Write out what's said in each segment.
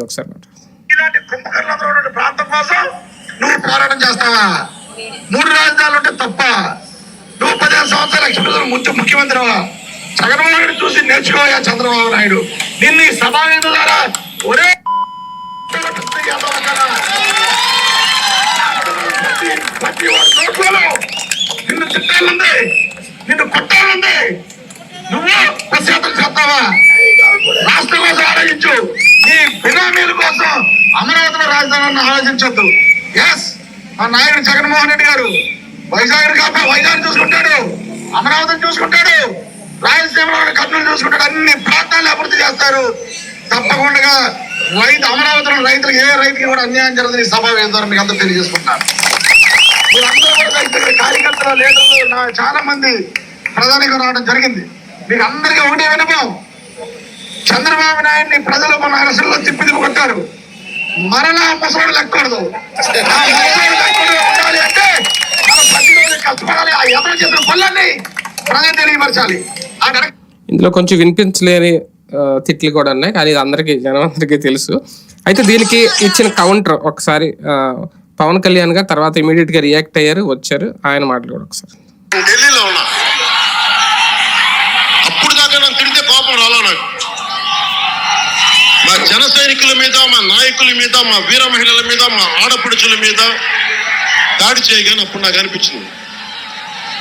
ఒకసారి ఇలాంటి కుంభకర్ణంలో ఉన్న ప్రాంతం కోసం నువ్వు పోరాటం చేస్తావా? మూడు రాజధానులు ఉంటే తప్ప నువ్వు పదిహేను సంవత్సరాలు లక్ష్మీ ముందు ముఖ్యమంత్రివా జగన్మోహన్ రెడ్డి చూసి నేర్చుకోయా చంద్రబాబు నాయుడు. నిన్ను ఈ సభా ద్వారా ఒరే ప్రతి ఒక్క నోట్లలో నిన్ను తిట్టాలంది నిన్ను కొట్టాలంది నువ్వు ప్రశాంతం చేస్తావా? రాష్ట్ర కోసం ఈ బినామీల కోసం అమరావతిలో రాజధానిని ఆలోచించొద్దు. ఎస్ మా నాయకుడు జగన్మోహన్ రెడ్డి గారు వైజాగ్ కాబట్టి వైజాగ్ చూసుకుంటాడు అమరావతిని చూసుకుంటాడు రాయలసీమలో కర్నూలు చూసుకుంటాడు అన్ని ప్రాంతాలు అభివృద్ధి చేస్తారు. తప్పకుండా రైతు అమరావతిలో రైతులకు ఏ రైతుకి కూడా అన్యాయం జరగదు ఈ సభ వేద్దారు మీకు అందరూ తెలియజేసుకుంటాను మీరందరూ కూడా రైతులు కార్యకర్తలు లీడర్లు నా చాలా మంది ప్రధానిగా రావడం జరిగింది. మీకు అందరికీ ఒకటే వినపం చంద్రబాబు నాయుడిని ప్రజలు మన అరసల్లో తిప్పి కొట్టారు మరలా ముసలోడు లెక్కూడదు ఆ ముసలోడు లెక్కూడదు ఉండాలి అంటే మనం ప్రతిరోజు కష్టపడాలి ఆ ఎవరు చేసిన పనులన్నీ ప్రజలు తెలియపరచాలి. ఆ కరెక్ట్ ఇందులో కొంచెం వినిపించలేని తిట్లు కూడా ఉన్నాయి. కానీ ఇది అందరికీ జనం అందరికీ తెలుసు. అయితే దీనికి ఇచ్చిన కౌంటర్ ఒకసారి పవన్ కళ్యాణ్ గారు తర్వాత ఇమీడియట్గా రియాక్ట్ అయ్యారు వచ్చారు. ఆయన మాటలు కూడా ఒకసారి. ఢిల్లీలో ఉన్నా. అప్పుడు దాకా నన్ను తిడితే కోపం రాలా నాకు. మా జన సైనికుల మీద మా నాయకుల మీద మా వీర మహిళల మీద మా ఆడపడుచుల మీద దాడి చేయగానే అప్పుడు నాకు అనిపించింది.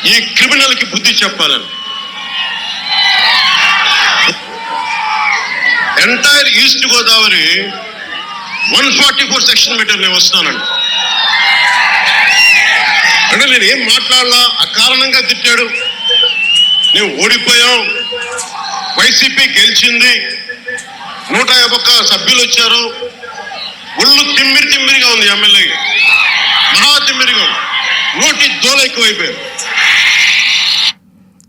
ఈ క్రిమినల్కి బుద్ధి చెప్పాలని. Entire East Godavari one forty four section metre నేను వస్తున్నానండి. అంటే నేను ఏం మాట్లాడలా? అకారణంగా తిట్టాడు. నేను ఓడిపోయావు వైసీపీ గెలిచింది. నూట ఒక్క సభ్యులు వచ్చారు. ఒళ్ళు తిమ్మిరి తిమ్మిరిగా ఉంది ఎమ్మెల్యే. మహా తిమ్మిరిగా ఉంది. నోటి దోల ఎక్కువైపోయారు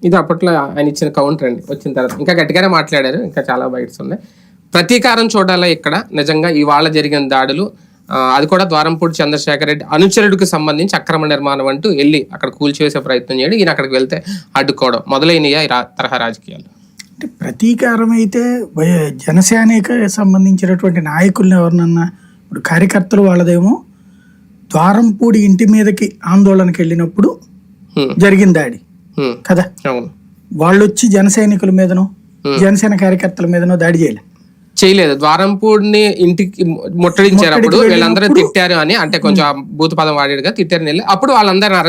ఇది అప్పట్లో ఆయన ఇచ్చిన కౌంటర్ అండి. వచ్చిన తర్వాత ఇంకా గట్టిగానే మాట్లాడారు. ఇంకా చాలా బయటస్ ఉన్నాయి ప్రతీకారం చూడాలా ఇక్కడ? నిజంగా ఇవాళ జరిగిన దాడులు అది కూడా ద్వారంపూడి చంద్రశేఖర్ రెడ్డి అనుచరుడికి సంబంధించి అక్రమ నిర్మాణం అంటూ వెళ్ళి అక్కడ కూల్చివేసే ప్రయత్నం చేయడం ఈయన అక్కడికి వెళ్తే అడ్డుకోవడం మొదలైనయా ఈ తరహా రాజకీయాలు? అంటే ప్రతీకారం అయితే జనసేనకి సంబంధించినటువంటి నాయకుల్ని ఎవరినన్నా ఇప్పుడు కార్యకర్తలు వాళ్ళదేమో ద్వారంపూడి ఇంటి మీదకి ఆందోళనకి వెళ్ళినప్పుడు జరిగిన దాడి కదా? వాళ్ళు వచ్చి జన సైనికుల మీదనో జనసేన కార్యకర్తల మీదనో దాడి చేయలే. చేయలేదు. ద్వారంపూడిని ఇంటికి ముట్టడించారు అప్పుడు వీళ్ళందరూ తిట్టారు అని అంటే కొంచెం ఆ భూత పదం వాడాడుగా తిట్టారని వెళ్ళి అప్పుడు వాళ్ళందరిని అరెస్ట్